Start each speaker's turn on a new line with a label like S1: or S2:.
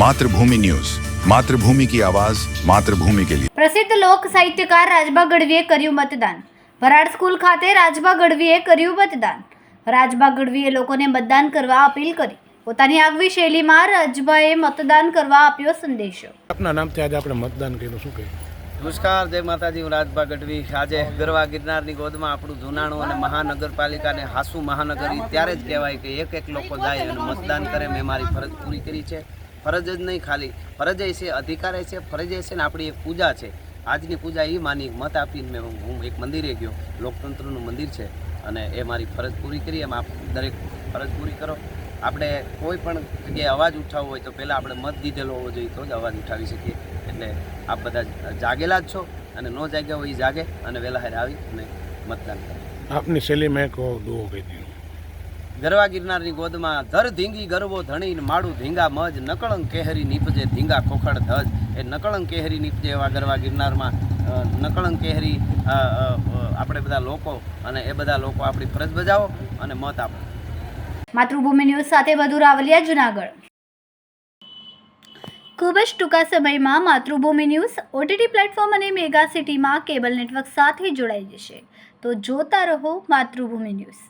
S1: Mathrubhumi news. Mathrubhumi કી આવાજ માતૃભૂમિ કે લિયે.
S2: પ્રસિદ્ધ લોક સાહિત્યકાર રાજબા ગઢવીએ કર્યું મતદાન. ભરાડ સ્કૂલ ખાતે રાજબા ગઢવીએ કર્યું મતદાન. રાજબા ગઢવીએ લોકોને મતદાન કરવા અપીલ કરી. પોતાની આગવી શૈલીમાં રાજબાએ મતદાન કરવા આપ્યો સંદેશો.
S3: આપના નામથી આજે આપણે મતદાન કર્યું શું કહ્યું?
S4: નમસ્કાર જય માતાજી હું રાજભા ગઢવી. આજે ગરવા ગિરનારની ગોદમાં આપણું જૂનાણું અને મહાનગરપાલિકાને હાસુ મહાનગરી ત્યારે જ કહેવાય કે એક એક લોકો જાય અને મતદાન કરે. મેં મારી ફરજ પૂરી કરી છે. ફરજ જ નહીં ખાલી. ફરજ છે, અધિકાર છે, ફરજ છે ને આપણી એક પૂજા છે. આજની પૂજા એ માની, મત આપીને મેં હું- એક મંદિરે ગયો. લોકતંત્રનું મંદિર છે અને એ મારી ફરજ પૂરી કરી, એમ આપ દરેક ફરજ પૂરી કરો. આપણે કોઈ પણ જગ્યાએ અવાજ ઉઠાવવો હોય તો પહેલાં આપણે મત દીધેલો હોવો જોઈએ તો જ અવાજ ઉઠાવી શકીએ. એટલે આપ બધા જાગેલા જ છો અને ન જાગ્યા હોય એ જાગે અને વહેલા હારે આવી અને મતદાન કરે.
S3: આપની શૈલીમાં એક દુઓ કહી દીધું.
S4: ગરવા ગિરનારની ગોદમાં ધર ધીંગી ગરવો ધણી માડું ધીંગા મજ, નકળંગ કેહરી નીપજે ધીંગા ખોખડ ધજ. એ નકળંગ કેહરી નીપજે એવા ગરવા ગિરનારમાં નકળંગ કેહરી આપણે બધા લોકો અને એ બધા લોકો આપણી ફરજ બજાવો અને મત આપો.
S2: માતૃભૂમિ ન્યૂઝ સાથે વધુ રાવલિયા જુનાગઢ. ખૂબ જ ટૂંકા સમયમાં માતૃભૂમિ ન્યૂઝ ઓટીટી પ્લેટફોર્મ અને મેગા સિટીમાં કેબલ નેટવર્ક સાથે જોડાઈ જશે. તો જોતા રહો માતૃભૂમિ ન્યૂઝ.